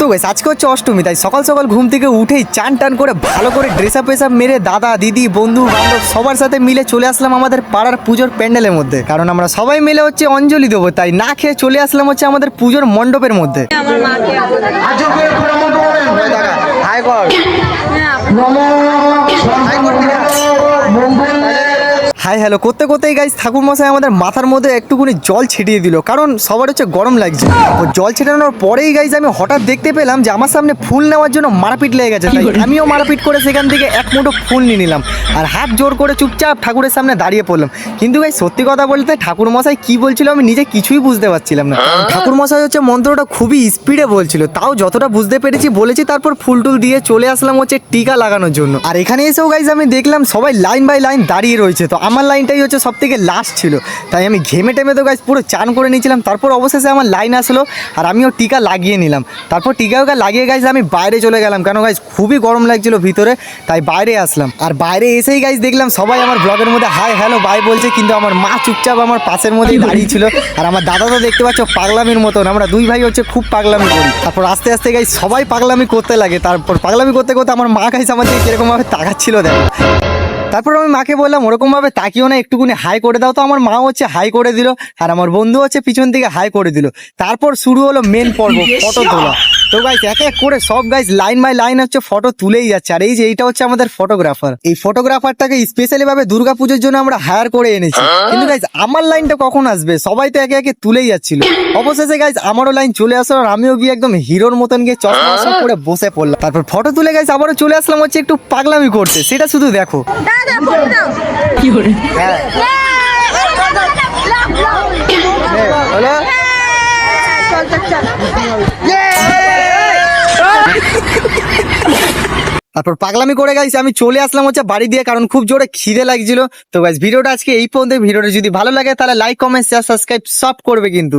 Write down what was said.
তো বেশ, আজকে হচ্ছে অষ্টমী, তাই সকাল সকাল ঘুম থেকে উঠেই চান টান করে ভালো করে ড্রেস আপ পেসাপ মেরে দাদা, দিদি, বন্ধু বান্ধব সবার সাথে মিলে চলে আসলাম আমাদের পাড়ার পুজোর প্যান্ডেলের মধ্যে। কারণ আমরা সবাই মিলে হচ্ছে অঞ্জলি দেবো, তাই না খেয়ে চলে আসলাম হচ্ছে আমাদের পুজোর মণ্ডপের মধ্যে। আমার হাই হ্যালো। করতে করতেই গাইজ ঠাকুর মশাই আমাদের মাথার মধ্যে একটুখানি জল ছিটিয়ে দিল। কারণ সবার হচ্ছে গরম লাগছে। ও জল ছিটানোর পরেই গাইজ আমি হঠাৎ দেখতে পেলাম যে আমার সামনে ফুল নেওয়ার জন্য মারপিট লেগে গেছে। তাই আমিও মারপিট করে সেখান থেকে এক মুঠো ফুল নিয়ে নিলাম। আর হাত জোর করে চুপচাপ ঠাকুরের সামনে দাঁড়িয়ে পড়লাম। কিন্তু গাই সত্যি কথা বলতে ঠাকুর মশাই কি বলছিল আমি নিজে কিছুই বুঝতে পারছিলাম না। ঠাকুর মশাই হচ্ছে মন্ত্রটা খুবই স্পিডে বলছিল। তাও যতটা বুঝতে পেরেছি বলেছি তারপর ফুল টুল দিয়ে চলে আসলাম হচ্ছে টিকা লাগানোর জন্য। আর এখানে এসেও গাইজ আমি দেখলাম সবাই লাইন বাই লাইন দাঁড়িয়ে রয়েছে। তো আমার লাইনটাই হচ্ছে সব থেকে লাস্ট ছিল। তাই আমি ঘেমে টেমে তো গাইজ পুরো চান করে নিয়েছিলাম। তারপর অবশেষে আমার লাইন আসলো আর আমিও টিকা লাগিয়ে নিলাম। তারপর টিকা লাগিয়ে গাইজ আমি বাইরে চলে গেলাম। কেন গাছ খুবই গরম লাগছিল ভিতরে, তাই বাইরে আসলাম। আর বাইরে এসেই গাইজ দেখলাম সবাই আমার ব্লগের মধ্যে হাই হ্যালো বাই বলছে, কিন্তু আমার মা চুপচাপ আমার পাশের মধ্যেই দাঁড়িয়ে ছিল। আর আমার দাদা তো দেখতে পাচ্ছ পাগলামির মতন। আমরা দুই ভাই হচ্ছে খুব পাগলামি করি। তারপর আস্তে আস্তে গাইজ সবাই পাগলামি করতে লাগে। তারপর পাগলামি করতে করতে আমার মা গাইজ আমার দিকে কিরকমভাবে তাকাচ্ছিল দেখো। তারপর আমি মাকে বললাম ওরকম ভাবে তাকিও না একটুকুনি হাই করে দাও। তো আমার মা হচ্ছে হাই করে দিল আর আমার বন্ধু হচ্ছে পিছন থেকে হাই করে দিল। তারপর শুরু হলো মেন পর্ব ফটো তোলা। তো গাইজ এক এক করে সব গাইজ লাইন বাই লাইন হচ্ছে ফটো তুলেই যাচ্ছে। আর এই যে এইটা হচ্ছে আমাদের ফটোগ্রাফার এই ফটোগ্রাফারটাকে স্পেশালি ভাবে দুর্গাপুজোর জন্য আমরা হায়ার করে এনেছি। কিন্তু গাইজ আমার লাইনটা কখন আসবে? সবাই তো একে একে তুলেই যাচ্ছিল। অবশেষে গাইজ আমারও লাইন চলে আসলো আর আমিও গিয়ে একদম হিরোর মতন গিয়ে চশমা টশমা করে বসে পড়লাম। তারপর ফটো তুলে গাইজ আবারও চলে আসলাম হচ্ছে একটু পাগলামি করতে। সেটা শুধু দেখো। দাদা ফটো হ্যাঁ হলো চল চল চল তারপর পাগলামি করে গাইছি আমি চলে আসলাম হচ্ছে বাড়ি দিয়ে, কারণ খুব জোরে খিদে লাগছিল। তো ভিডিওটা আজকে এই পর্যন্ত ভিডিওটা যদি ভালো লাগে, তাহলে লাইক কমেন্ট শেয়ার সাবস্ক্রাইব সব করবে কিন্তু।